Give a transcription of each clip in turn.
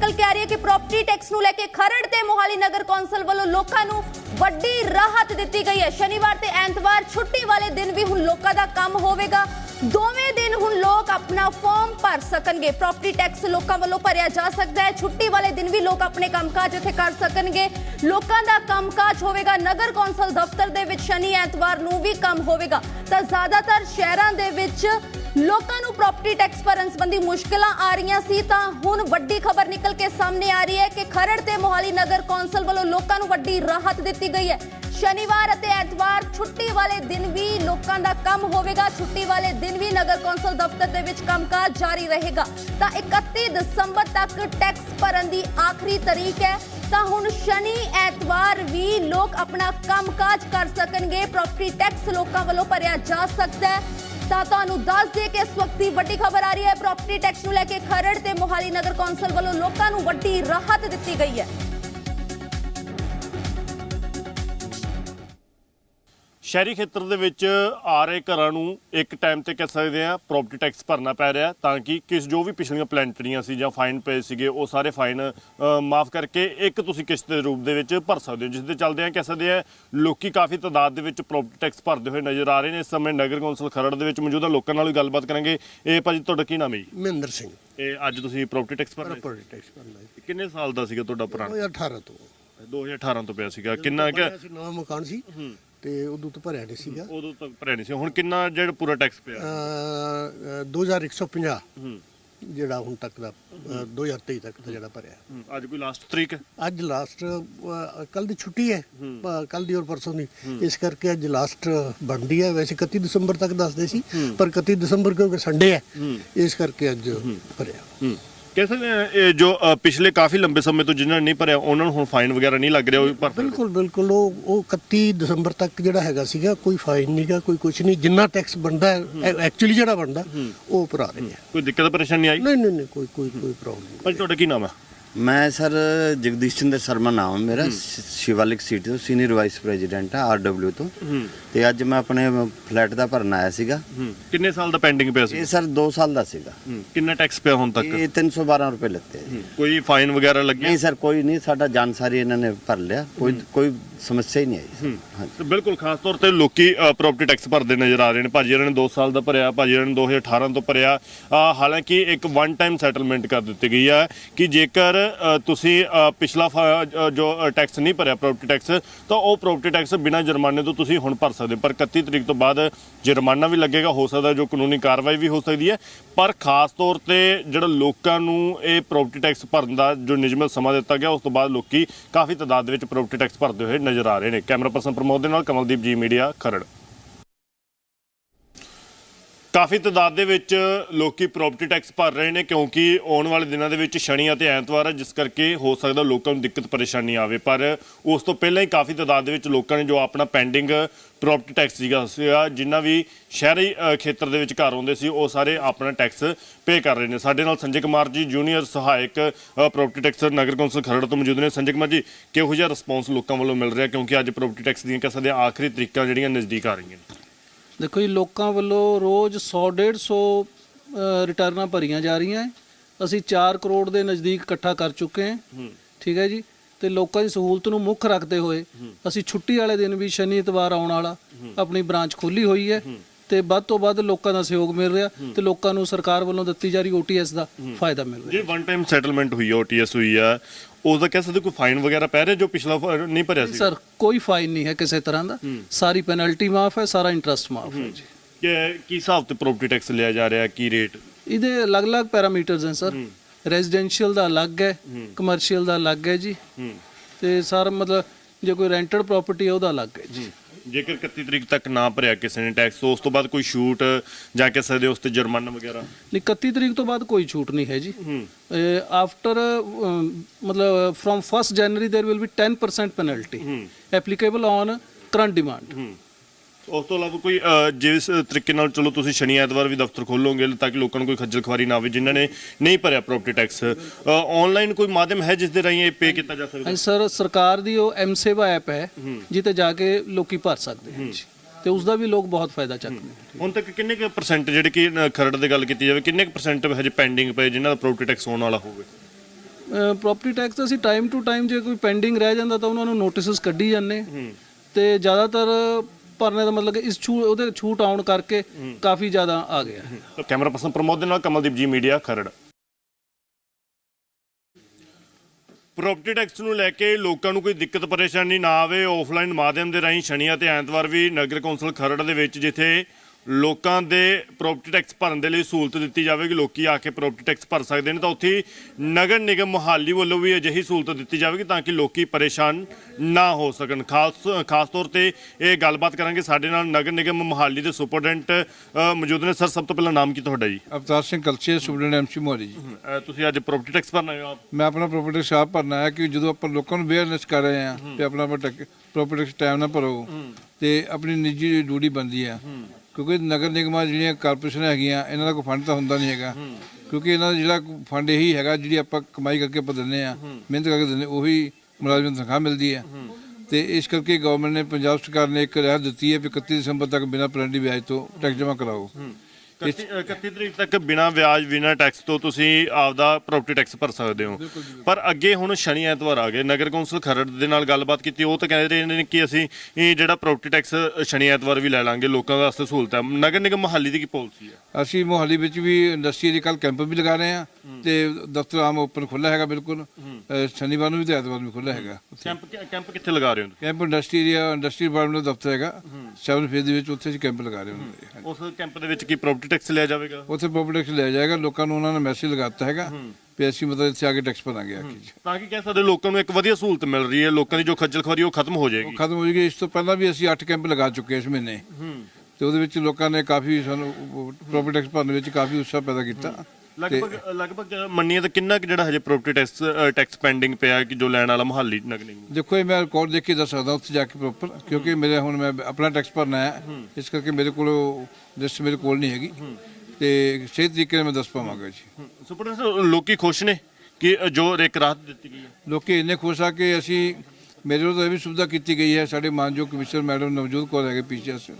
ਨਿਕਲ ਕੇ ਰਹੀ ਹੈ ਕਿ ਪ੍ਰਾਪਰਟੀ ਟੈਕਸ ਨੂੰ ਲੈ ਕੇ ਖਰੜ ਤੇ ਮੋਹਾਲੀ ਨਗਰ ਕੌਂਸਲ ਵੱਲੋਂ ਲੋਕਾਂ ਨੂੰ ਵੱਡੀ ਰਾਹਤ ਦਿੱਤੀ ਗਈ ਹੈ। ਸ਼ਨੀਵਾਰ ਤੇ ਐਤਵਾਰ ਛੁੱਟੀ ਵਾਲੇ ਦਿਨ ਵੀ ਹੁਣ ਲੋਕਾਂ ਦਾ ਕੰਮ ਹੋਵੇਗਾ। ਦੋਵੇਂ ਦਿਨ ਹੁਣ ਲੋਕ ਆਪਣਾ ਫਾਰਮ ਭਰ ਸਕਣਗੇ। ਪ੍ਰਾਪਰਟੀ ਟੈਕਸ ਲੋਕਾਂ ਵੱਲੋਂ ਭਰਿਆ ਜਾ ਸਕਦਾ ਹੈ। ਛੁੱਟੀ ਵਾਲੇ ਦਿਨ ਵੀ ਲੋਕ ਆਪਣੇ ਕੰਮਕਾਜ ਇੱਥੇ ਕਰ ਸਕਣਗੇ। ਲੋਕਾਂ ਦਾ ਕੰਮਕਾਜ ਹੋਵੇਗਾ। ਨਗਰ ਕੌਂਸਲ ਦਫ਼ਤਰ ਦੇ ਵਿੱਚ ਸ਼ਨੀ ਐਤਵਾਰ ਨੂੰ ਵੀ ਕੰਮ ਹੋਵੇਗਾ। ਤਾਂ ਜ਼ਿਆਦਾਤਰ ਸ਼ਹਿਰਾਂ ਦੇ ਵਿੱਚ ਲੋਕਾਂ ਨੂੰ ਪ੍ਰਾਪਰਟੀ ਟੈਕਸ ਭਰਨ ਸੰਬੰਧੀ ਮੁਸ਼ਕਲਾਂ ਆ ਰਹੀਆਂ ਸੀ, ਤਾਂ ਹੁਣ ਵੱਡੀ ਖਬਰ ਨਿਕਲ ਕੇ ਸਾਹਮਣੇ ਆ ਰਹੀ ਹੈ ਕਿ ਖਰੜ ਤੇ ਮੋਹਾਲੀ ਨਗਰ ਕੌਂਸਲ ਵੱਲੋਂ ਲੋਕਾਂ ਨੂੰ ਵੱਡੀ ਰਾਹਤ ਦਿੱਤੀ ਗਈ ਹੈ। ਸ਼ਨੀਵਾਰ ਅਤੇ ਐਤਵਾਰ ਛੁੱਟੀ ਵਾਲੇ ਦਿਨ ਵੀ ਲੋਕਾਂ ਦਾ ਕੰਮ ਹੋਵੇਗਾ, ਛੁੱਟੀ ਵਾਲੇ ਦਿਨ ਵੀ ਨਗਰ ਕੌਂਸਲ ਦਫ਼ਤਰ ਦੇ ਵਿੱਚ ਕੰਮਕਾਜ ਜਾਰੀ ਰਹੇਗਾ। ਤਾਂ 31 ਦਸੰਬਰ ਤੱਕ ਟੈਕਸ ਭਰਨ ਦੀ ਆਖਰੀ ਤਾਰੀਖ ਹੈ। ਤਾਂ ਹੁਣ ਸ਼ਨੀ, ਐਤਵਾਰ ਵੀ ਲੋਕ ਆਪਣਾ ਕੰਮਕਾਜ ਕਰ ਸਕਣਗੇ। ਪ੍ਰਾਪਰਟੀ ਟੈਕਸ ਲੋਕਾਂ ਵੱਲੋਂ ਭਰਿਆ ਜਾ ਸਕਦਾ ਹੈ। ਤਾਂ ਤੁਹਾਨੂੰ ਦੱਸ ਦਈਏ ਕਿ ਇਸ ਵਕਤ ਦੀ ਵੱਡੀ ਖਬਰ ਆ ਰਹੀ ਹੈ। ਪ੍ਰਾਪਰਟੀ ਟੈਕਸ ਨੂੰ ਲੈ ਕੇ ਖਰੜ ਤੇ ਮੋਹਾਲੀ ਨਗਰ ਕੌਂਸਲ ਵੱਲੋਂ ਲੋਕਾਂ ਨੂੰ ਵੱਡੀ ਰਾਹਤ ਦਿੱਤੀ ਗਈ ਹੈ। ਸ਼ਹਿਰੀ ਖੇਤਰ ਦੇ ਵਿੱਚ ਆ ਰਹੇ ਘਰਾਂ ਨੂੰ ਇੱਕ ਟਾਈਮ ਤੇ ਕਹਿ ਸਕਦੇ ਆ ਪ੍ਰਾਪਰਟੀ ਟੈਕਸ ਭਰਨਾ ਪੈ ਰਿਹਾ ਤਾਂ ਕਿ ਕਿਸ ਜੋ ਵੀ ਪਿਛਲੀਆਂ ਪਲੈਂਟਰੀਆਂ ਸੀ ਜਾਂ ਫਾਈਨ ਪਏ ਸੀਗੇ ਉਹ ਸਾਰੇ ਫਾਈਨ ਮਾਫ ਕਰਕੇ ਇੱਕ ਤੁਸੀਂ ਕਿਸ਼ਤ ਦੇ ਰੂਪ ਦੇ ਵਿੱਚ ਭਰ ਸਕਦੇ ਹੋ ਜਿਸ ਦੇ ਚੱਲਦੇ ਆ ਕਹਿ ਸਕਦੇ ਆ ਲੋਕੀ ਕਾਫੀ ਤਾਦਾਦ ਦੇ ਵਿੱਚ ਪ੍ਰਾਪਰਟੀ ਟੈਕਸ ਭਰਦੇ ਹੋਏ ਨਜ਼ਰ ਆ ਰਹੇ ਨੇ। ਇਸ ਸਮੇਂ ਨਗਰ ਕੌਂਸਲ ਖਰੜ ਦੇ ਵਿੱਚ ਮੌਜੂਦਾ ਲੋਕਾਂ ਨਾਲ ਵੀ ਗੱਲਬਾਤ ਕਰਾਂਗੇ। ਇਹ ਭਾਜੀ ਤੁਹਾਡਾ ਕੀ ਨਾਮ ਹੈ ਜੀ? ਮਹਿੰਦਰ ਸਿੰਘ। ਇਹ ਅੱਜ ਤੁਸੀਂ ਪ੍ਰਾਪਰਟੀ ਟੈਕਸ ਭਰ ਰਹੇ ਸੀ? ਪ੍ਰਾਪਰਟੀ ਟੈਕਸ ਭਰਨਾ ਕਿੰਨੇ ਸਾਲ ਦਾ ਸੀਗਾ ਤੁਹਾਡਾ ਪੁਰਾਣਾ? 2018 ਤੋਂ। 2018 ਤੋਂ ਪਿਆ ਸੀਗਾ। ਕਿੰਨਾ ਕਿ ਨਵਾਂ ਮਕਾਨ ਸੀ। ਤੇ ਉਦੋਂ ਤੋਂ ਭਰਿਆ ਨਹੀਂ ਸੀਗਾ। ਉਦੋਂ ਤੱਕ ਭਰਿਆ ਨਹੀਂ ਸੀ। ਹੁਣ ਕਿੰਨਾ ਜਿਹੜਾ ਪੂਰਾ ਟੈਕਸ ਪਿਆ? ਅ 2150 ਹੂੰ। ਜਿਹੜਾ ਹੁਣ ਤੱਕ ਦਾ ਅ, 2023 ਤੱਕ ਦਾ ਜਿਹੜਾ ਭਰਿਆ। ਹੂੰ, ਅੱਜ ਕੋਈ ਲਾਸਟ ਤਰੀਕ ਹੈ? ਅੱਜ ਲਾਸਟ ਕੱਲ ਦੀ ਛੁੱਟੀ ਹੈ। ਕੱਲ ਦੀ ਔਰ ਪਰਸੋਂ ਦੀ। ਇਸ ਕਰਕੇ ਅੱਜ ਲਾਸਟ ਬਣਦੀ ਹੈ। ਵੈਸੇ 31 ਦਸੰਬਰ ਤੱਕ ਦੱਸਦੇ ਸੀ ਪਰ 31 ਦਸੰਬਰ ਕਿਉਂਕਿ ਸੰਡੇ ਹੈ ਇਸ ਕਰਕੇ ਅੱਜ ਭਰਿਆ। ਹੂੰ। कैसे ਇਹ ਜੋ ਅ, ਪਿਛਲੇ ਕਾਫੀ ਲੰਬੇ ਸਮੇਂ ਤੋਂ ਜਿਨ੍ਹਾਂ ਨੇ ਨਹੀਂ ਭਰਿਆ ਉਹਨਾਂ ਨੂੰ ਹੁਣ ਫਾਈਨ ਵਗੈਰਾ ਨਹੀਂ ਲੱਗ ਰਿਹਾ ਉਹ ਭਰ ਸਕਦੇ। ਬਿਲਕੁਲ ਬਿਲਕੁਲ ਉਹ ਉਹ 31 ਦਸੰਬਰ ਤੱਕ ਜਿਹੜਾ ਹੈਗਾ ਸੀਗਾ ਕੋਈ ਫਾਈਨ ਨਹੀਂਗਾ ਕੋਈ ਕੁਝ ਨਹੀਂ ਜਿੰਨਾ ਟੈਕਸ ਬਣਦਾ ਐਕਚੁਅਲੀ ਜਿਹੜਾ ਬਣਦਾ ਉਹ ਭਰਾ ਰਹੇ ਹੈ ਕੋਈ ਦਿੱਕਤ ਪਰੇਸ਼ਾਨੀ ਆਈ? ਨਹੀਂ ਨਹੀਂ ਨਹੀਂ ਕੋਈ ਕੋਈ ਕੋਈ ਪ੍ਰੋਬਲਮ ਭਾਜੀ ਤੁਹਾਡਾ ਕੀ ਨਾਮ ਹੈ? ਮੈਂ ਸਰ ਜਗਦੀਸ਼ ਚੰਦਰ ਸ਼ਰਮਾ ਨਾਮ ਹੈ ਮੇਰਾ ਸ਼ਿਵਾਲਿਕ ਸੀਟ ਤੋਂ ਸੀਨੀਅਰ ਵਾਈਸ ਪ੍ਰੈਜ਼ੀਡੈਂਟ ਆ ਆਰਡਬਲਯੂ ਤੋਂ। ਤੇ ਅੱਜ ਮੈਂ ਆਪਣੇ ਫਲੈਟ ਦਾ ਭਰਨ ਆਇਆ ਸੀਗਾ। ਕਿੰਨੇ ਸਾਲ ਦਾ ਪੈਂਡਿੰਗ ਪਿਆ ਸੀ ਇਹ ਸਰ 2 ਸਾਲ ਦਾ ਸੀਗਾ। ਕਿੰਨਾ ਟੈਕਸ ਪਿਆ ਹੁਣ ਤੱਕ? ਇਹ 312 ਰੁਪਏ ਲੱਤੇ। ਕੋਈ ਫਾਈਨ ਵਗੈਰਾ ਲੱਗਿਆ? ਨਹੀਂ ਸਰ ਕੋਈ ਨਹੀਂ ਸਾਡਾ ਜਾਣਸਾਰੀ ਇਹਨਾਂ ਨੇ ਭਰ ਲਿਆ। ਕੋਈ ਕੋਈ ਸਮੱਸਿਆ ਹੀ ਨਹੀਂ ਆਈ। ਹਾਂਜੀ। ਤੇ ਬਿਲਕੁਲ ਖਾਸ ਤੌਰ ਤੇ ਲੋਕੀ ਪ੍ਰਾਪਰਟੀ ਟੈਕਸ ਭਰਦੇ ਨਜ਼ਰ ਆ ਰਹੇ ਨੇ। ਭਾਜੀ ਇਹਨਾਂ ਨੇ 2 ਸਾਲ ਦਾ ਭਰਿਆ ਭਾਜੀ ਇਹਨਾਂ ਨੇ 2018 ਤੋਂ ਭਰਿਆ। ਅ, ਹਾਲਾਂਕਿ ਇੱਕ ਵਨ ਟਾਈਮ ਸੈਟਲਮੈਂਟ ਕਰ ਦਿੱਤੀ ਗਈ ਹੈ ਕਿ ਜੇਕਰ ਅ, ਤੁਸੀਂ ਅ, ਪਿਛਲਾ ਫਾ- ਅ, ਜੋ ਟੈਕਸ ਨਹੀਂ ਭਰਿਆ ਪ੍ਰਾਪਰਟੀ ਟੈਕਸ ਤਾਂ ਉਹ ਪ੍ਰਾਪਰਟੀ ਟੈਕਸ ਬਿਨਾਂ ਜੁਰਮਾਨੇ ਤੋਂ ਤੁਸੀਂ ਹੁਣ ਭਰ ਸਕਦੇ ਹੋ। ਪਰ 31 ਤਰੀਕ ਤੋਂ ਬਾਅਦ ਜੁਰਮਾਨਾ ਵੀ ਲੱਗੇਗਾ ਹੋ ਸਕਦਾ ਜੋ ਕਾਨੂੰਨੀ ਕਾਰਵਾਈ ਵੀ ਹੋ ਸਕਦੀ ਹੈ। ਪਰ ਖਾਸ ਤੌਰ ਤੇ ਜਿਹੜਾ ਲੋਕਾਂ ਨੂੰ ਇਹ ਪ੍ਰਾਪਰਟੀ ਟੈਕਸ ਭਰਨ ਦਾ ਜੋ ਨਿਯਮਿਤ ਸਮਾਂ ਦਿੱਤਾ ਗਿਆ ਉਸ ਤੋਂ ਬਾਅਦ ਲੋਕੀ ਕਾਫੀ ਤਾਦਾਦ ਦੇ ਵਿੱਚ ਪ੍ਰਾਪਰਟੀ ਟੈਕਸ ਭਰਦੇ ਹੋਏ ਨਜ਼ਰ ਨਜ਼ਰ ਆ ਰਹੇ ਨੇ। ਕੈਮਰਾ ਪਰਸਨ ਪ੍ਰਮੋਦ ਦੇ ਨਾਲ ਕਮਲਦੀਪ ਜੀ ਮੀਡੀਆ ਖਰੜ। ਕਾਫੀ ਤਾਦਾਦ ਦੇ ਵਿੱਚ ਲੋਕੀ ਪ੍ਰਾਪਰਟੀ ਟੈਕਸ ਭਰ ਰਹੇ ਨੇ ਕਿਉਂਕਿ ਆਉਣ ਵਾਲੇ ਦਿਨਾਂ ਦੇ ਵਿੱਚ ਸ਼ਨੀ ਅਤੇ ਐਤਵਾਰ ਹੈ ਜਿਸ ਕਰਕੇ ਹੋ ਸਕਦਾ ਲੋਕਾਂ ਨੂੰ ਦਿੱਕਤ ਪਰੇਸ਼ਾਨੀ ਆਵੇ। ਪਰ ਉਸ ਤੋਂ ਪਹਿਲਾਂ ਹੀ ਕਾਫੀ ਤਾਦਾਦ ਦੇ ਵਿੱਚ ਲੋਕਾਂ ਨੇ ਜੋ ਆਪਣਾ ਪੈਂਡਿੰਗ ਪ੍ਰਾਪਰਟੀ ਟੈਕਸ ਸੀਗਾ ਸੀਗਾ ਜਿੰਨਾ ਵੀ ਸ਼ਹਿਰੀ ਖੇਤਰ ਦੇ ਵਿੱਚ ਘਰ ਆਉਂਦੇ ਸੀ ਉਹ ਸਾਰੇ ਆਪਣਾ ਟੈਕਸ ਪੇ ਕਰ ਰਹੇ ਨੇ। ਸਾਡੇ ਨਾਲ ਸੰਜੇ ਕੁਮਾਰ ਜੀ ਜੂਨੀਅਰ ਸਹਾਇਕ ਅ, ਪ੍ਰਾਪਰਟੀ ਟੈਕਸ ਨਗਰ ਕੌਂਸਲ ਖਰੜ ਤੋਂ ਮੌਜੂਦ ਨੇ। ਸੰਜੇ ਕੁਮਾਰ ਜੀ ਕਿਹੋ ਜਿਹਾ ਰਿਸਪੌਂਸ ਲੋਕਾਂ ਵੱਲੋਂ ਮਿਲ ਰਿਹਾ? ਕਿਉਂਕਿ ਅੱਜ ਪ੍ਰਾਪਰਟੀ ਟੈਕਸ ਦੀਆਂ ਕਹਿ ਸਕਦੇ ਆਖਰੀ ਤਰੀਕਾਂ ਜਿਹੜੀਆਂ ਨਜ਼ਦੀਕ ਆ ਰਹੀਆਂ ਨੇ। ਦੇਖੋ ਜੀ ਲੋਕਾਂ ਵੱਲੋਂ ਰੋਜ਼ 100 150 ਅ, ਰਿਟਰਨਾਂ ਭਰੀਆਂ ਜਾ ਰਹੀਆਂ ਹੈ। ਅਸੀਂ 4 ਕਰੋੜ ਦੇ ਨਜ਼ਦੀਕ ਇਕੱਠਾ ਕਰ ਚੁੱਕੇ ਹਾਂ। ਠੀਕ ਹੈ ਜੀ? ਤੇ ਲੋਕਾਂ ਦੀ ਸਹੂਲਤ ਨੂੰ ਮੁੱਖ ਰੱਖਦੇ ਹੋਏ ਅਸੀਂ ਛੁੱਟੀ ਵਾਲੇ ਦਿਨ ਵੀ ਸ਼ਨੀ ਇਤਵਾਰ ਆਉਣ ਵਾਲਾ ਆਪਣੀ ਬ੍ਰਾਂਚ ਖੋਲੀ ਹੋਈ ਹੈ। ਤੇ ਵੱਧ ਤੋਂ ਵੱਧ ਲੋਕਾਂ ਦਾ ਸਹਿਯੋਗ ਮਿਲ ਰਿਹਾ ਤੇ ਲੋਕਾਂ ਨੂੰ ਸਰਕਾਰ ਵੱਲੋਂ ਦਿੱਤੀ ਜਾ ਰਹੀ ਓਟੀਐਸ ਦਾ ਫਾਇਦਾ ਮਿਲ ਰਿਹਾ। ਜਿਹੜੀ ਵਨ ਟਾਈਮ ਸੈਟਲਮੈਂਟ ਹੋਈ ਹੈ ਓਟੀਐਸ ਹੋਈ ਆ ਉਹਦਾ ਕਹਿ ਸਕਦੇ ਕੋਈ ਫਾਈਨ ਵਗੈਰਾ ਪੈ ਰਿਹਾ ਜੋ ਪਿਛਲਾ ਨਹੀਂ ਭਰਿਆ ਸੀ ਸਰ ਕੋਈ ਫਾਈਨ ਨਹੀਂ ਹੈ ਕਿਸੇ ਤਰ੍ਹਾਂ ਦਾ। ਸਾਰੀ ਪੈਨਲਟੀ ਮਾਫ ਹੈ ਸਾਰਾ ਇੰਟਰਸਟ ਮਾਫ ਹੈ ਜੀ। ਕਿ ਕੀ ਹਿਸਾਬ ਤੇ ਪ੍ਰਾਪਰਟੀ ਟੈਕਸ ਲਿਆ ਜਾ ਰਿਹਾ ਕੀ ਰੇਟ ਇਹਦੇ ਅਲੱਗ-ਅਲੱਗ ਪੈਰਾਮੀਟਰਸ ਹਨ ਸਰ। ਰੈਜ਼ੀਡੈਂਸ਼ੀਅਲ ਦਾ ਅਲੱਗ ਹੈ ਕਮਰਸ਼ੀਅਲ ਦਾ ਅਲੱਗ ਹੈ ਜੀ। ਤੇ ਸਰ ਮਤਲਬ ਜੇ ਕੋਈ ਰੈਂਟਡ ਪ੍ਰਾਪਰਟੀ ਹੈ ਉਹਦਾ ਅਲੱਗ ਹੈ ਜੀ। ਜੇਕਰ 31 ਤਰੀਕ ਤੱਕ ਨਾ ਭਰਿਆ ਕਿਸੇ ਨੇ ਟੈਕਸ ਉਸ ਤੋਂ ਬਾਅਦ ਕੋਈ ਛੂਟ ਜਾਂ ਕਹਿ ਸਕਦੇ ਹੋ ਉਸ ਤੇ ਜੁਰਮਾਨਾ ਵਗੈਰਾ ਨਹੀਂ 31 ਤਰੀਕ ਤੋਂ ਬਾਅਦ ਕੋਈ ਛੂਟ ਨਹੀਂ ਹੈ ਜੀ ਹੂੰ ਆਫਟਰ ਮਤਲਬ from 1st January there will be 10% penalty applicable on current demand ਹੂੰ ਉਸ ਤੋਂ ਇਲਾਵਾ ਕੋਈ ਅ, ਜਿਸ ਤਰੀਕੇ ਨਾਲ ਚਲੋ ਤੁਸੀਂ ਸ਼ਨੀ ਐਤਵਾਰ ਵੀ ਦਫ਼ਤਰ ਖੋਲੋਗੇ ਤਾਂ ਕਿ ਲੋਕਾਂ ਨੂੰ ਕੋਈ ਖੱਜਲ ਖਵਾਰੀ ਨਾ ਆਵੇ ਜਿਨ੍ਹਾਂ ਨੇ ਨਹੀਂ ਭਰਿਆ ਪ੍ਰਾਪਰਟੀ ਟੈਕਸ ਆਨਲਾਈਨ ਕੋਈ ਮਾਧਿਅਮ ਹੈ ਜਿਸ ਦੇ ਰਾਹੀਂ ਇਹ ਪੇ ਕੀਤਾ ਜਾ ਸਕਦਾ? ਹਾਂਜੀ ਸਰ ਸਰਕਾਰ ਦੀ ਉਹ ਐਮ ਸੇਵਾ ਐਪ ਹੈ ਜਿੱਤੇ ਜਾ ਕੇ ਲੋਕੀ ਭਰ ਸਕਦੇ ਹਨ ਜੀ। ਤੇ ਉਸ ਦਾ ਵੀ ਲੋਕ ਬਹੁਤ ਫਾਇਦਾ ਚੱਕਦੇ ਨੇ। ਹੁਣ ਤੱਕ ਕਿੰਨੇ ਕੁ ਪਰਸੈਂਟ ਜਿਹੜੇ ਕਿ ਅ, ਖਰੜ ਦੀ ਗੱਲ ਕੀਤੀ ਜਾਵੇ ਕਿੰਨੇ ਕੁ ਪਰਸੈਂਟ ਹਜੇ ਪੈਂਡਿੰਗ ਪਏ ਜਿਨ੍ਹਾਂ ਦਾ ਪ੍ਰਾਪਰਟੀ ਟੈਕਸ ਹੋਣ ਵਾਲਾ ਹੋਵੇ? ਪ੍ਰਾਪਰਟੀ ਟੈਕਸ ਅਸੀਂ ਟਾਈਮ ਟੂ ਟਾਈਮ ਜੇ ਕੋਈ ਪੈਂਡਿੰਗ ਰਹਿ ਜਾਂਦਾ ਤਾਂ ਉਹਨਾਂ ਨੂੰ ਨੋਟਿਸਸ ਕੱਢੀ ਜਾਂਦੇ। ਤੇ ਜ਼ਿਆਦਾਤਰ ਭਰਨੇ ਦਾ ਮਤਲਬ ਕਿ ਇਸ ਛੂਟ ਉਹਦੇ ਛੂਟ ਆਉਣ ਕਰਕੇ ਕਾਫੀ ਜ਼ਿਆਦਾ ਆ ਗਿਆ। ਕੈਮਰਾ ਪਰਸਨ ਪ੍ਰਮੋਦ ਦੇ ਨਾਲ ਕਮਲਦੀਪ ਜੀ ਮੀਡੀਆ ਖਰੜ। ਪ੍ਰਾਪਰਟੀ ਟੈਕਸ ਨੂੰ ਲੈ ਕੇ ਲੋਕਾਂ ਨੂੰ ਕੋਈ ਦਿੱਕਤ ਪਰੇਸ਼ਾਨੀ ਨਾ ਆਵੇ ਆਫਲਾਈਨ ਮਾਧਿਅਮ ਦੇ ਰਾਹੀਂ ਸ਼ਨੀ ਅਤੇ ਐਤਵਾਰ ਵੀ ਨਗਰ ਕੌਂਸਲ ਖਰੜ ਦੇ ਵਿੱਚ ਜਿੱਥੇ ਲੋਕਾਂ ਦੇ ਪ੍ਰਾਪਰਟੀ ਟੈਕਸ ਭਰਨ ਦੇ ਲਈ ਸਹੂਲਤ ਦਿੱਤੀ ਜਾਵੇਗੀ ਲੋਕੀ ਆ ਕੇ ਪ੍ਰਾਪਰਟੀ ਟੈਕਸ ਭਰ ਸਕਦੇ ਨੇ ਤਾਂ ਉੱਥੇ ਹੀ ਨਗਰ ਨਿਗਮ ਮੁਹਾਲੀ ਵੱਲੋਂ ਵੀ ਅਜਿਹੀ ਸਹੂਲਤ ਦਿੱਤੀ ਜਾਵੇਗੀ ਤਾਂ ਕਿ ਲੋਕੀ ਪਰੇਸ਼ਾਨ ਨਾ ਹੋ ਸਕਣ। ਖਾਸ ਖਾਸ ਤੌਰ ਤੇ ਇਹ ਗੱਲਬਾਤ ਕਰਾਂਗੇ ਸਾਡੇ ਨਾਲ ਨਗਰ ਨਿਗਮ ਮੁਹਾਲੀ ਦੇ ਸੁਪਰਡੈਂਟ ਮੌਜੂਦ ਨੇ। ਸਰ ਸਭ ਤੋਂ ਪਹਿਲਾਂ ਨਾਮ ਕੀ ਤੁਹਾਡਾ ਜੀ? ਅਵਤਾਰ ਸਿੰਘ ਕਲਚੇ ਸਟੂਡੈਂਟ ਐਮਸੀ ਮੋਹਾਲੀ ਜੀ। ਤੁਸੀਂ ਅੱਜ ਪ੍ਰਾਪਰਟੀ ਟੈਕਸ ਭਰਨਾ ਹੈ ਆਪ? ਮੈਂ ਆਪਣਾ ਪ੍ਰੋਪਰਟੀ ਸ਼ਾਪ ਭਰਨਾ ਹੈ ਕਿ ਜਦੋਂ ਆਪਾਂ ਲੋਕਾਂ ਨੂੰ ਅਵੇਅਰਨੈਸ ਕਰ ਰਹੇ ਆ ਤੇ ਆਪਣਾ ਪ੍ਰੋਪਰਟੀ ਟਾਈਮ ਨਾਲ ਭਰੋ ਤੇ ਆਪਣੀ ਨਿੱਜੀ ਡਿਊਟੀ ਬਣਦੀ ਆ ਕਿਉਂਕਿ ਨਗਰ ਨਿਗਮਾਂ ਜਿਹੜੀਆਂ ਕਾਰਪੋਰੇਸ਼ਨ ਹੈਗੀਆਂ ਇਹਨਾਂ ਦਾ ਕੋਈ ਫੰਡ ਤਾਂ ਹੁੰਦਾ ਨਹੀਂ ਹੈਗਾ। ਕਿਉਂਕਿ ਇਹਨਾਂ ਦਾ ਜਿਹੜਾ ਫੰਡ ਇਹੀ ਹੈਗਾ ਜਿਹੜੀ ਆਪਾਂ ਕਮਾਈ ਕਰਕੇ ਆਪਾਂ ਦਿੰਦੇ ਆ ਮਿਹਨਤ ਕਰਕੇ ਦਿੰਦੇ ਉਹੀ ਮੁਲਾਜ਼ਮਾਂ ਨੂੰ ਤਨਖਾਹ ਮਿਲਦੀ ਹੈ। ਤੇ ਇਸ ਕਰਕੇ ਗਵਰਨਮੈਂਟ ਨੇ ਪੰਜਾਬ ਸਰਕਾਰ ਨੇ ਇੱਕ ਰਾਹ ਦਿੱਤੀ ਹੈ ਵੀ 31 ਦਸੰਬਰ ਤੱਕ ਬਿਨਾਂ ਪੈਨਲਟੀ ਵਿਆਜ ਤੋਂ ਟੈਕਸ ਜਮ੍ਹਾਂ ਕਰਾਓ। 31 31 ਤਰੀਕ ਤੱਕ ਬਿਨਾਂ ਵਿਆਜ ਬਿਨਾਂ ਟੈਕਸ ਤੋਂ ਤੁਸੀਂ ਆਪਦਾ ਪ੍ਰਾਪਰਟੀ ਟੈਕਸ ਭਰ ਸਕਦੇ ਹੋ। ਪਰ ਅੱਗੇ ਹੁਣ ਸ਼ਨੀ ਐਤਵਾਰ ਆ ਗਏ। ਨਗਰ ਕੌਂਸਲ ਖਰੜ ਦੇ ਨਾਲ ਗੱਲਬਾਤ ਕੀਤੀ। ਉਹ ਤਾਂ ਕਹਿ ਰਹੇ ਨੇ ਕਿ ਅਸੀਂ ਇਹ ਜਿਹੜਾ ਪ੍ਰਾਪਰਟੀ ਟੈਕਸ ਸ਼ਨੀ ਐਤਵਾਰ ਵੀ ਲੈ ਲਾਂਗੇ ਲੋਕਾਂ ਵਾਸਤੇ ਸਹੂਲਤ। ਹੈ ਨਗਰ ਨਿਗਮ ਮੁਹਾਲੀ ਦੀ ਕੀ ਪਾਲਿਸੀ ਹੈ? ਅਸੀਂ ਮੋਹਾਲੀ ਵਿੱਚ ਵੀ ਇੰਡਸਟਰੀ ਦੇ ਕੱਲ ਕੈਂਪ ਵੀ ਲਗਾ ਰਹੇ ਹਾਂ ਤੇ ਦਫ਼ਤਰ ਆਮ ਓਪਨ ਖੁੱਲਾ ਹੈਗਾ ਬਿਲਕੁਲ। ਸ਼ਨੀਵਾਰ ਨੂੰ ਵੀ ਤੇ ਐਤਵਾਰ ਨੂੰ ਖੁੱਲਾ ਹੈਗਾ। ਕੈਂਪ ਕੈਂਪ ਕਿੱਥੇ ਲਗਾ ਰਹੇ ਹੋ camp industry area industry department ਦਾ ਦਫ਼ਤਰ ਹੈਗਾ। 7 ਫੇਜ਼ ਦੇ ਵਿੱਚ ਉੱਥੇ ਅਸੀਂ ਕੈਂਪ ਲਗਾ ਰਹੇ ਹਾਂ। ਉਸ ਕੈਂਪ ਦੇ ਵਿੱਚ ਕੀ ਪ੍ਰਾਪਰਟੀ ਟੈਕਸ ਲਿਆ ਜਾਵੇਗਾ। ਉੱਥੇ ਪ੍ਰੋਪਰਟੀ ਟੈਕਸ ਲਿਆ ਜਾਏਗਾ ਲੋਕਾਂ ਨੂੰ ਉਹਨਾਂ ਨੇ ਮੈਸੇਜ ਲਗਾਤਾ ਹੈਗਾ ਵੀ ਅਸੀਂ ਮਤਲਬ ਇੱਥੇ ਆ ਕੇ ਟੈਕਸ ਭਰਾਂਗੇ ਆ ਕੇ ਜੀ ਤਾਂ ਕਿ ਕਹਿ ਸਕਦੇ ਲੋਕਾਂ ਨੂੰ ਇੱਕ ਵਧੀਆ ਸਹੂਲਤ ਮਿਲ ਰਹੀ ਹੈ ਲੋਕਾਂ ਦੀ ਜੋ ਖੱਜਲ ਖੁਆਰੀ ਉਹ ਖਤਮ ਹੋ ਜਾਏਗੀ। ਖਤਮ ਹੋ ਜਾਏਗੀ ਇਸ ਤੋਂ ਪਹਿਲਾਂ ਵੀ ਅਸੀਂ 8 ਕੈਂਪ ਲਗਾ ਚੁੱਕੇ ਇਸ ਮਹੀਨੇ। ਤੇ ਉਹਦੇ ਵਿੱਚ ਲੋਕਾਂ ਨੇ ਕਾਫੀ ਸਾਨੂੰ ਪ੍ਰੋਪਰਟੀ ਟੈਕਸ ਭਰਨ ਵਿੱਚ ਕਾਫੀ ਉਤਸ਼ਾਹ ਪੈਦਾ ਕੀਤਾ। ਲਗਭਗ ਲਗਭਗ ਮੰਨੀਏ ਤਾਂ ਕਿੰਨਾ ਕੁ ਜਿਹੜਾ ਹਜੇ ਪ੍ਰਾਪਰਟੀ ਟੈਕਸ ਟੈਕਸ ਪੈਂਡਿੰਗ ਪਿਆ ਕਿ ਜੋ ਲੈਣ ਵਾਲਾ ਮੁਹਾਲੀ ਨਗਰ ਨਿਗਮ ਦੇਖੋ ਇਹ ਮੈਂ ਰਿਕਾਰਡ ਦੇਖ ਕੇ ਦੱਸ ਸਕਦਾ ਉੱਥੇ ਜਾ ਕੇ ਪ੍ਰੋਪਰ ਕਿਉਂਕਿ ਮੇਰੇ ਹੁਣ ਮੈਂ ਆਪਣਾ ਟੈਕਸ ਭਰਨਾ ਹੈ। ਇਸ ਕਰਕੇ ਮੇਰੇ ਕੋਲ ਲਿਸਟ ਮੇਰੇ ਕੋਲ ਨਹੀਂ ਹੈਗੀ। ਤੇ ਸਹੀ ਤਰੀਕੇ ਨਾਲ ਮੈਂ ਦੱਸ ਪਾਵਾਂਗਾ ਜੀ। ਸੁਪਰਡੈਂਟ ਲੋਕੀ ਖੁਸ਼ ਨੇ ਕਿ ਜੋ ਇੱਕ ਰਾਹਤ ਦਿੱਤੀ ਗਈ ਹੈ? ਲੋਕੀ ਇੰਨੇ ਖੁਸ਼ ਆ ਕਿ ਅਸੀਂ ਮੇਰੇ ਵੱਲੋਂ ਤਾਂ ਇਹ ਵੀ ਸੁਵਿਧਾ ਕੀਤੀ ਗਈ ਹੈ। ਸਾਡੇ ਮਾਨਯੋਗ ਕਮਿਸ਼ਨਰ ਮੈਡਮ ਨਵਜੋਤ ਕੌਰ ਹੈਗੇ ਪੀਸੀਐਸ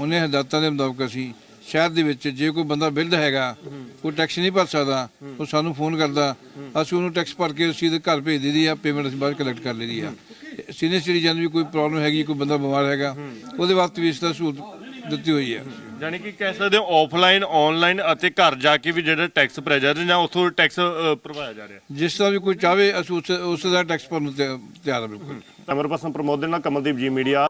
ਉਹਨੇ ਹਦਾਇਤਾਂ ਦੇ ਮੁਤਾਬਕ ਅਸੀਂ ਸ਼ਹਿਰ ਦੇ ਵਿੱਚ ਜੇ ਕੋਈ ਬੰਦਾ ਬਿਲਡ ਹੈਗਾ ਕੋਈ ਟੈਕਸ ਨਹੀਂ ਭਰ ਸਕਦਾ ਉਹ ਸਾਨੂੰ ਫੋਨ ਕਰਦਾ ਅਸੀਂ ਉਹਨੂੰ ਟੈਕਸ ਭਰ ਕੇ ਅਸੀਂ ਦੇ ਘਰ ਭੇਜ ਦਈਦੀ ਆ ਪੇਮੈਂਟ ਅਸੀਂ ਬਾਅਦ ਕਲੈਕਟ ਕਰ ਲਈਦੀ ਆ ਸੀਨੀਅਰ ਸਿਟੀਜ਼ਨ ਵੀ ਕੋਈ ਪ੍ਰੋਬਲਮ ਹੈਗੀ ਕੋਈ ਬੰਦਾ ਬਿਮਾਰ ਹੈਗਾ ਉਹਦੇ ਵਾਸਤੇ ਵੀ ਇਸ ਤਰ੍ਹਾਂ ਸਹੂਲਤ ਦਿੱਤੀ ਹੋਈ ਹੈ। ਯਾਨੀ ਕਿ ਕਹਿ ਸਕਦੇ ਹੋ ਆਫਲਾਈਨ ਆਨਲਾਈਨ ਅਤੇ ਘਰ ਜਾ ਕੇ ਵੀ ਜਿਹੜਾ ਟੈਕਸ ਭਰਿਆ ਜਾ ਉੱਥੋਂ ਟੈਕਸ ਭਰਵਾਇਆ ਜਾ ਰਿਹਾ। ਜਿਸ ਤਰ੍ਹਾਂ ਵੀ ਕੋਈ ਚਾਹਵੇ ਅਸੀਂ ਉਸ ਉਸ ਦਾ ਟੈਕਸ ਭਰਨ ਨੂੰ ਤਿਆ- ਤਿਆਰ ਹਾਂ ਬਿਲਕੁਲ। ਅਮਰ ਪਰਸਨ ਪ੍ਰਮੋਦ ਦੇ ਨਾਲ ਕਮਲਦੀਪ ਜੀ ਮੀਡੀਆ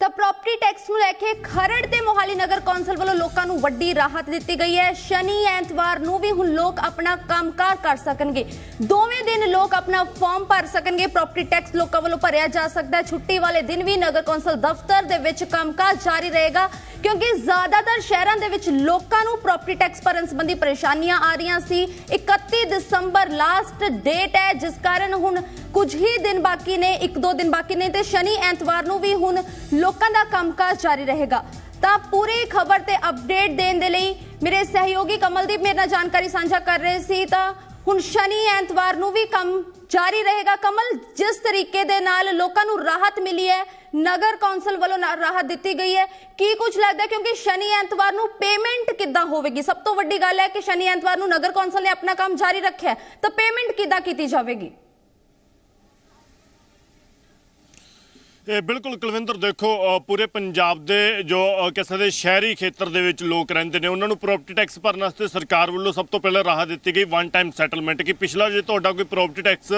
ਤਾਂ ਪ੍ਰਾਪਰਟੀ ਟੈਕਸ ਨੂੰ ਲੈ ਕੇ ਖਰੜ ਤੇ ਮੋਹਾਲੀ ਨਗਰ ਕੌਂਸਲ ਵੱਲੋਂ ਲੋਕਾਂ ਨੂੰ ਵੱਡੀ ਰਾਹਤ ਦਿੱਤੀ ਗਈ ਹੈ। ਸ਼ਨੀ, ਐਤਵਾਰ ਨੂੰ ਵੀ ਹੁਣ ਲੋਕ ਆਪਣਾ ਕੰਮਕਾਰ ਕਰ ਸਕਣਗੇ। ਦੋਵੇਂ ਦਿਨ ਲੋਕ ਆਪਣਾ ਫਾਰਮ ਭਰ ਸਕਣਗੇ। ਪ੍ਰਾਪਰਟੀ ਟੈਕਸ ਲੋਕਾਂ ਵੱਲੋਂ ਭਰਿਆ ਜਾ ਸਕਦਾ ਹੈ। ਛੁੱਟੀ ਵਾਲੇ ਦਿਨ ਵੀ ਨਗਰ ਕੌਂਸਲ ਦਫ਼ਤਰ ਦੇ ਵਿੱਚ ਕੰਮਕਾਜ ਜਾਰੀ ਰਹੇਗਾ। ਕਿਉਂਕਿ ਜ਼ਿਆਦਾਤਰ ਸ਼ਹਿਰਾਂ ਦੇ ਵਿੱਚ ਲੋਕਾਂ ਨੂੰ ਪ੍ਰਾਪਰਟੀ ਟੈਕਸ ਭਰਨ ਸੰਬੰਧੀ ਪਰੇਸ਼ਾਨੀਆਂ ਆ ਰਹੀਆਂ ਸੀ। 31 ਦਸੰਬਰ ਲਾਸਟ ਡੇਟ ਹੈ, ਜਿਸ ਕਾਰਨ ਹੁਣ ਕੁਝ ਹੀ ਦਿਨ ਬਾਕੀ ਨੇ, ਇੱਕ ਦੋ ਦਿਨ ਬਾਕੀ ਨੇ ਤੇ ਸ਼ਨੀ ਐਤਵਾਰ ਨੂੰ ਵੀ ਹੁਣ ਲੋਕਾਂ ਦਾ ਕੰਮਕਾਜ ਜਾਰੀ ਰਹੇਗਾ। ਤਾਂ ਪੂਰੀ ਖਬਰ ਤੇ ਅਪਡੇਟ ਦੇਣ ਦੇ ਲਈ ਮੇਰੇ ਸਹਿਯੋਗੀ ਕਮਲਦੀਪ ਮੇਰੇ ਨਾਲ ਜਾਣਕਾਰੀ ਸਾਂਝਾ ਕਰ ਰਹੇ ਸੀ। ਤਾਂ ਹੁਣ ਸ਼ਨੀ ਐਤਵਾਰ ਨੂੰ ਵੀ ਕੰਮ ਜਾਰੀ ਰਹੇਗਾ। ਕਮਲ, ਜਿਸ ਤਰੀਕੇ ਦੇ ਨਾਲ ਲੋਕਾਂ ਨੂੰ ਰਾਹਤ ਮਿਲੀ ਹੈ, ਨਗਰ ਕੌਂਸਲ ਵੱਲੋਂ ਨਾ- ਰਾਹਤ ਦਿੱਤੀ ਗਈ ਹੈ। ਕੀ ਕੁਝ ਲੱਗਦਾ ਕਿਉਂਕਿ ਸ਼ਨੀ ਐਤਵਾਰ ਨੂੰ ਪੇਮੈਂਟ ਕਿੱਦਾਂ ਹੋਵੇਗੀ? ਸਭ ਤੋਂ ਵੱਡੀ ਗੱਲ ਹੈ ਕਿ ਸ਼ਨੀ ਐਤਵਾਰ ਨੂੰ ਨਗਰ ਕੌਂਸਲ ਨੇ ਆਪਣਾ ਕੰਮ ਜਾਰੀ ਰੱਖਿਆ ਤਾਂ ਪੇਮੈਂਟ ਕਿੱਦਾਂ ਕੀਤੀ ਜਾਵੇਗੀ? ਇਹ ਬਿਲਕੁਲ ਕੁਲਵਿੰਦਰ ਦੇਖੋ ਪੂਰੇ ਪੰਜਾਬ ਦੇ ਜੋ ਅ, ਕਹਿ ਸਕਦੇ ਸ਼ਹਿਰੀ ਖੇਤਰ ਦੇ ਵਿੱਚ ਲੋਕ ਰਹਿੰਦੇ ਨੇ ਉਹਨਾਂ ਨੂੰ ਪ੍ਰਾਪਰਟੀ ਟੈਕਸ ਭਰਨ ਵਾਸਤੇ ਸਰਕਾਰ ਵੱਲੋਂ ਸਭ ਤੋਂ ਪਹਿਲਾਂ ਰਾਹਤ ਦਿੱਤੀ ਗਈ ਵਨ ਟਾਈਮ ਸੈਟਲਮੈਂਟ ਕਿ ਪਿਛਲਾ ਜੇ ਤੁਹਾਡਾ ਕੋਈ ਪ੍ਰਾਪਰਟੀ ਟੈਕਸ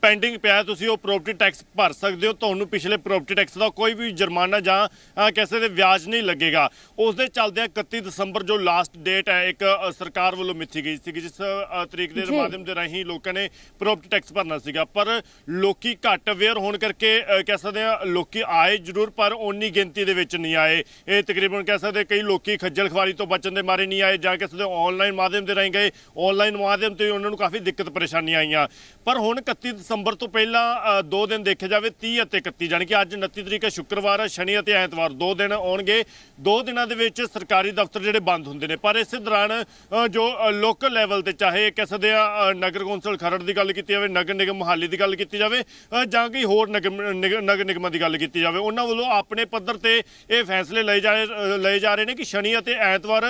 ਪੈਂਡਿੰਗ ਪਿਆ ਤੁਸੀਂ ਉਹ ਪ੍ਰਾਪਰਟੀ ਟੈਕਸ ਭਰ ਸਕਦੇ ਹੋ ਤੁਹਾਨੂੰ ਪਿਛਲੇ ਪ੍ਰਾਪਰਟੀ ਟੈਕਸ ਦਾ ਕੋਈ ਵੀ ਜੁਰਮਾਨਾ ਜਾਂ ਅ, ਕਹਿ ਸਕਦੇ ਵਿਆਜ ਨਹੀਂ ਲੱਗੇਗਾ ਉਸ ਦੇ ਚੱਲਦਿਆਂ 31 ਦਸੰਬਰ ਜੋ ਲਾਸਟ ਡੇਟ ਹੈ ਇੱਕ ਸਰਕਾਰ ਵੱਲੋਂ ਮਿੱਥੀ ਗਈ ਸੀ ਜਿਸ ਤਰੀਕ ਦੇ। ਮਾਧਿਅਮ ਦੇ ਰਾਹੀਂ ਲੋਕਾਂ ਨੇ ਪ੍ਰਾਪਰਟੀ ਟੈਕਸ ਭਰਨਾ ਸੀਗਾ ਪਰ ਲੋਕੀ ਘੱਟ ਅਵੇਅਰ ਹੋਣ ਕਰਕੇ ਕਹਿ ਸਕਦੇ ਆ ਲੋਕੀ ਆਏ ਜ਼ਰੂਰ, ਪਰ ਓਨੀ ਗਿਣਤੀ ਦੇ ਵਿੱਚ ਨਹੀਂ ਆਏ। ਇਹ ਤਕਰੀਬਨ ਕਹਿ ਸਕਦੇ ਕਈ ਲੋਕੀ ਖੱਜਲ ਖਵਾਰੀ ਤੋਂ ਬਚਣ ਦੇ ਮਾਰੇ ਨਹੀਂ ਆਏ, ਜਾਂ ਕਹਿ ਸਕਦੇ ਆਨਲਾਈਨ ਮਾਧਿਅਮ ਦੇ ਰਾਹੀਂ ਗਏ। ਆਨਲਾਈਨ ਮਾਧਿਅਮ ਤੇ ਉਹਨਾਂ ਨੂੰ ਕਾਫੀ ਦਿੱਕਤ ਪਰੇਸ਼ਾਨੀਆਂ ਆਈਆਂ। ਪਰ ਹੁਣ 31 ਦਸੰਬਰ ਤੋਂ ਪਹਿਲਾਂ ਦੋ ਦਿਨ ਦੇਖੇ ਜਾਵੇ 30 ਅਤੇ 31 ਜਾਣੀ ਕਿ ਅੱਜ 29 ਤਰੀਕ ਹੈ, ਸ਼ੁੱਕਰਵਾਰ ਹੈ, ਸ਼ਨੀ ਅਤੇ ਐਤਵਾਰ, ਦੋ ਦਿਨ ਆਉਣਗੇ। ਦੋ ਦਿਨਾਂ ਦੇ ਵਿੱਚ ਸਰਕਾਰੀ ਦਫ਼ਤਰ ਜਿਹੜੇ ਬੰਦ ਹੁੰਦੇ ਨੇ। ਪਰ ਇਸੇ ਦੌਰਾਨ ਜੋ ਲੋਕਲ ਲੈਵਲ ਤੇ ਚਾਹੇ ਕਹਿ ਸਕਦੇ ਆ ਨਗਰ ਕੌਂਸਲ ਖਰੜ ਦੀ ਗੱਲ ਕੀਤੀ ਜਾਵੇ, ਨਗਰ ਨਿਗਮ ਮੁਹਾਲੀ ਦੀ ਗੱਲ ਕੀਤੀ ਜਾਵੇ ਜਾਂ ਕੋਈ ਹੋਰ ਨਿਗਮ ਨਗਰ ਨਿਗਮ ਨਿਗਮਾਂ ਦੀ ਗੱਲ ਕੀਤੀ ਜਾਵੇ, ਉਹਨਾਂ ਵੱਲੋਂ ਆਪਣੇ ਪੱਧਰ ਤੇ ਇਹ ਫੈਸਲੇ ਲਏ ਜਾ ਲਏ ਜਾ ਰਹੇ ਨੇ ਕਿ ਸ਼ਨੀ ਅਤੇ ਐਤਵਾਰ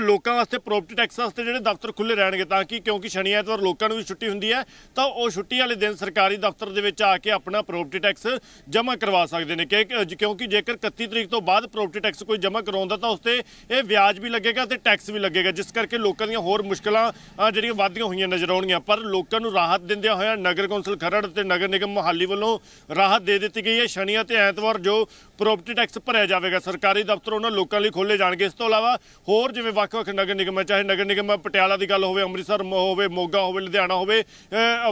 ਲੋਕਾਂ ਵਾਸਤੇ ਪ੍ਰੋਪਰਟੀ ਟੈਕਸ ਵਾਸਤੇ ਜਿਹੜੇ ਦਫ਼ਤਰ ਖੁੱਲੇ ਰਹਿਣਗੇ ਤਾਂ ਕਿ ਕਿਉਂਕਿ ਸ਼ਨੀ ਐਤਵਾਰ ਲੋਕਾਂ ਨੂੰ ਵੀ ਛੁੱਟੀ ਹੁੰਦੀ ਹੈ, ਤਾਂ ਉਹ ਛੁੱਟੀ ਵਾਲੇ ਦਿਨ ਸਰਕਾਰੀ ਦਫ਼ਤਰ ਦੇ ਵਿੱਚ ਆ ਕੇ ਆਪਣਾ ਪ੍ਰੋਪਰਟੀ ਟੈਕਸ ਜਮ੍ਹਾਂ ਕਰਵਾ ਸਕਦੇ ਨੇ। ਕਿਉਂਕਿ ਜੇਕਰ 31 ਤਰੀਕ ਤੋਂ ਬਾਅਦ ਪ੍ਰੋਪਰਟੀ ਟੈਕਸ ਕੋਈ ਜਮ੍ਹਾਂ ਕਰਾਉਂਦਾ ਤਾਂ ਉਸ ਤੇ ਇਹ ਵਿਆਜ ਵੀ ਲੱਗੇਗਾ ਤੇ ਟੈਕਸ ਵੀ ਲੱਗੇਗਾ, ਜਿਸ ਕਰਕੇ ਲੋਕਾਂ ਦੀਆਂ ਹੋਰ ਮੁਸ਼ਕਲਾਂ ਜਿਹੜੀਆਂ ਵਧਦੀਆਂ ਹੋਈਆਂ ਨਜ਼ਰ ਆਉਣਗੀਆਂ। ਪਰ ਲੋਕਾਂ ਨੂੰ ਰਾਹਤ ਦਿੰਦਿਆਂ ਹੋਇਆ ਨਗਰ ਕੌਂਸਲ ਖਰੜ ਤੇ ਨਗਰ ਨਿਗਮ ਮੁਹਾਲੀ ਵੱਲੋਂ ਰਾਹਤ ਦੇ ਦਿੱਤੀ ਗਈ ਹੈ। ਸ਼ਨੀ ਅਤੇ ਐਤਵਾਰ ਜੋ ਪ੍ਰੋਪਰਟੀ ਟੈਕਸ ਭਰਿਆ ਜਾਵੇਗਾ ਸਰਕਾਰੀ ਦਫ਼ਤਰ ਉਹਨਾਂ ਲੋਕਾਂ ਲਈ ਖੋਲੇ ਜਾਣਗੇ। ਇਸ ਤੋਂ ਇਲਾਵਾ ਹੋਰ ਜਿਵੇਂ ਵੱਖ-ਵੱਖ ਨਗਰ ਨਿਗਮ ਹੈ, ਚਾਹੇ ਨਗਰ ਨਿਗਮ ਪਟਿਆਲਾ ਦੀ ਗੱਲ ਹੋਵੇ ਅੰਮ੍ਰਿਤਸਰ ਮ- ਹੋਵੇ ਮੋਗਾ ਹੋਵੇ ਲੁਧਿਆਣਾ ਹੋਵੇ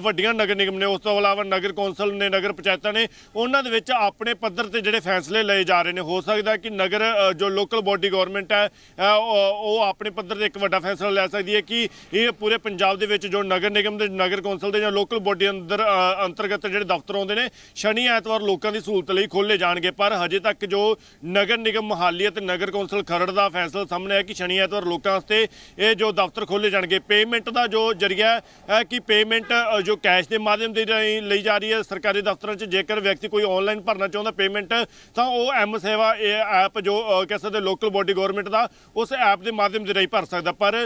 ਵੱਡੀਆਂ ਨਗਰ ਨਿਗਮ ਨੇ ਉਸ ਤੋਂ ਇਲਾਵਾ ਨਗਰ ਕੌਂਸਲ ਨੇ ਨਗਰ ਪੰਚਾਇਤਾਂ ਨੇ ਉਹਨਾਂ ਦੇ ਵਿੱਚ ਆਪਣੇ ਪੱਧਰ ਤੇ ਜਿਹੜੇ ਫੈਸਲੇ ਲਏ ਜਾ ਰਹੇ ਨੇ। ਹੋ ਸਕਦਾ ਕਿ ਨਗਰ ਜੋ ਲੋਕਲ ਬੋਡੀ ਗਵਰਨਮੈਂਟ ਹੈ ਉਹ ਆਪਣੇ ਪੱਧਰ ਤੇ ਇੱਕ ਵੱਡਾ ਫੈਸਲਾ ਲੈ ਸਕਦੀ ਹੈ ਕਿ ਇਹ ਪੂਰੇ ਪੰਜਾਬ ਦੇ ਵਿੱਚ ਜੋ ਨਗਰ ਨਿਗਮ ਦੇ ਨਗਰ ਕੌਂਸਲ ਦੇ ਜਾਂ ਲੋਕਲ ਬੋਡੀ ਅੰਦਰ ਅੰਤਰਗਤ ਜਿਹੜੇ ਦਫ਼ਤਰ ਆਉਂਦੇ ਨੇ ਸ਼ਨੀ ਐਤਵਾਰ ਲੋਕਾਂ ਦੀ ਸਹੂਲਤ ਲਈ ਖੋਲੇ ਜਾਣਗੇ। ਪਰ ਹਜੇ ਤੱਕ ਜੋ ਨਗਰ ਨਿਗਮ ਮੁਹਾਲੀ ਅਤੇ ਨਗਰ ਕੌਂਸਲ ਖਰੜ ਦਾ ਫੈਸਲਾ ਸਾਹਮਣੇ ਹੈ ਕਿ ਸ਼ਨੀ ਐਤਵਾਰ ਲੋਕਾਂ ਵਾਸਤੇ ਇਹ ਜੋ ਦਫ਼ਤਰ ਖੋਲੇ ਜਾਣਗੇ। ਪੇਮੈਂਟ ਦਾ ਜੋ ਜਰੀਆ ਹੈ ਕਿ ਪੇਮੈਂਟ ਜੋ ਕੈਸ਼ ਦੇ ਮਾਧਿਅਮ ਦੇ ਰਾਹੀਂ ਲਈ ਜਾ ਰਹੀ ਹੈ ਸਰਕਾਰੀ ਦਫ਼ਤਰਾਂ 'ਚ। ਜੇਕਰ ਵਿਅਕਤੀ ਕੋਈ ਆਨਲਾਈਨ ਭਰਨਾ ਚਾਹੁੰਦਾ ਪੇਮੈਂਟ ਤਾਂ ਉਹ ਐਮ ਸੇਵਾ, ਇਹ ਐਪ ਜੋ ਕਹਿ ਸਕਦੇ ਲੋਕਲ ਬੋਡੀ ਗਵਰਨਮੈਂਟ ਦਾ, ਉਸ ਐਪ ਦੇ ਮਾਧਿਅਮ ਦੇ ਰਾਹੀਂ ਭਰ ਸਕਦਾ। ਪਰ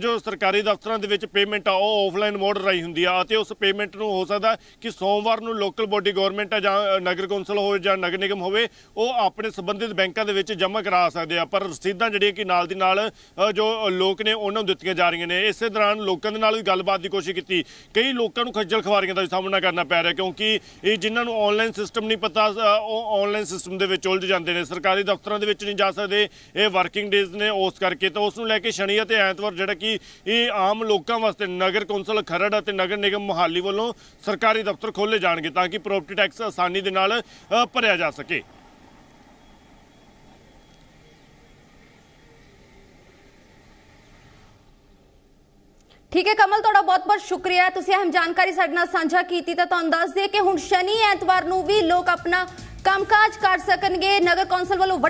ਜੋ ਸਰਕਾਰੀ ਦਫ਼ਤਰਾਂ ਦੇ ਵਿੱਚ ਪੇਮੈਂਟ ਆ, ਉਹ ਆਫਲਾਈਨ ਮੋਡ ਰਾਹੀਂ ਹੁੰਦੀ ਆ ਅਤੇ ਉਸ ਪੇਮੈਂਟ ਨੂੰ ਹੋ ਸਕਦਾ ਕਿ ਸੋਮਵਾਰ ਨੂੰ ਲੋਕਲ ਬੋਡੀ ਗਵਰਨਮੈਂਟ ਆ ਜਾਂ ਨਗਰ ਕੌਂਸਲ ਹੋਵੇ ਜਾਂ ਨਗਰ ਨਿਗਮ ਹੋਵੇ, ਉਹ ਆਪਣੇ ਸੰਬੰਧਿਤ ਬੈਂਕਾਂ ਦੇ ਵਿੱਚ ਜਮ੍ਹਾਂ ਕਰਾ ਸਕਦੇ ਆ। ਪਰ ਰਸੀਦਾਂ ਜਿਹੜੀਆਂ ਕਿ ਨਾਲ ਦੀ ਨਾਲ ਜੋ ਲੋਕ ਨੇ ਉਹਨਾਂ ਨੂੰ ਦਿੱਤੀਆਂ ਜਾ ਰਹੀਆਂ ਨੇ। ਇਸੇ ਦੌਰਾਨ ਲੋਕਾਂ ਦੇ ਨਾਲ ਵੀ ਗੱਲਬਾਤ ਦੀ ਕੋਸ਼ਿਸ਼ ਕੀਤੀ। ਕਈ ਲੋਕਾਂ ਨੂੰ ਖੱਜਲ ਖਵਾਰੀਆਂ ਦਾ ਵੀ ਸਾਹਮਣਾ ਕਰਨਾ ਪੈ ਰਿਹਾ, ਕਿਉਂਕਿ ਇਹ ਜਿਨ੍ਹਾਂ ਨੂੰ ਆਨਲਾਈਨ ਸਿਸਟਮ ਨਹੀਂ ਪਤਾ ਉਹ ਆਨਲਾਈਨ ਸਿਸਟਮ ਦੇ ਵਿੱਚ ਉਲਝ ਜਾਂਦੇ ਨੇ। ਸਰਕਾਰੀ ਦਫ਼ਤਰਾਂ ਦੇ ਵਿੱਚ ਨਹੀਂ ਜਾ ਸਕਦੇ, ਇਹ ਵਰਕਿੰਗ ਡੇਜ਼ ਨੇ ਉਸ ਕਰਕੇ। ਤਾਂ ਉਸ ਨੂੰ ਲੈ ਕੇ ਸ਼ਨੀ ਅਤੇ ਐਤਵਾਰ ਜਿਹੜਾ ਕਿ ਇਹ ਆਮ ਲੋਕਾਂ ਵਾਸਤੇ ਨਗਰ ਕੌਂਸਲ ਖਰੜ ਅਤੇ ਨਗਰ ਨਿਗਮ ਮੁਹਾਲੀ ਵੱਲੋਂ ਸਰਕਾਰੀ ਦਫ਼ਤਰ ਖੋਲੇ ਜਾਣਗੇ ਤਾਂ ਕਿ ਪ੍ਰੋਪਰਟੀ ਟੈਕਸ ਆਸਾਨੀ ਦੇ ਨਾਲ ਭਰਿਆ ਜਾ ਸਕੇ। ਠੀਕ ਹੈ, ਕਮਲ, ਤੁਹਾਡਾ ਬਹੁਤ-ਬਹੁਤ ਸ਼ੁਕਰੀਆ। ਤੁਸੀਂ ਅਹਿਮ ਜਾਣਕਾਰੀ ਸਾਡੇ ਨਾਲ ਸਾਂਝਾ ਕੀਤੀ ਤਾਂ ਤੁਹਾਨੂੰ ਦੱਸ ਦਈਏ ਕਿ ਹੁਣ ਸ਼ਨੀ ਐਤਵਾਰ ਨੂੰ ਵੀ ਲੋਕ ਆਪਣਾ ਕੰਮਕਾਜ ਕਰ ਸਕਣਗੇ। ਨਗਰ ਕੌਂਸਲ ਵੱਲੋਂ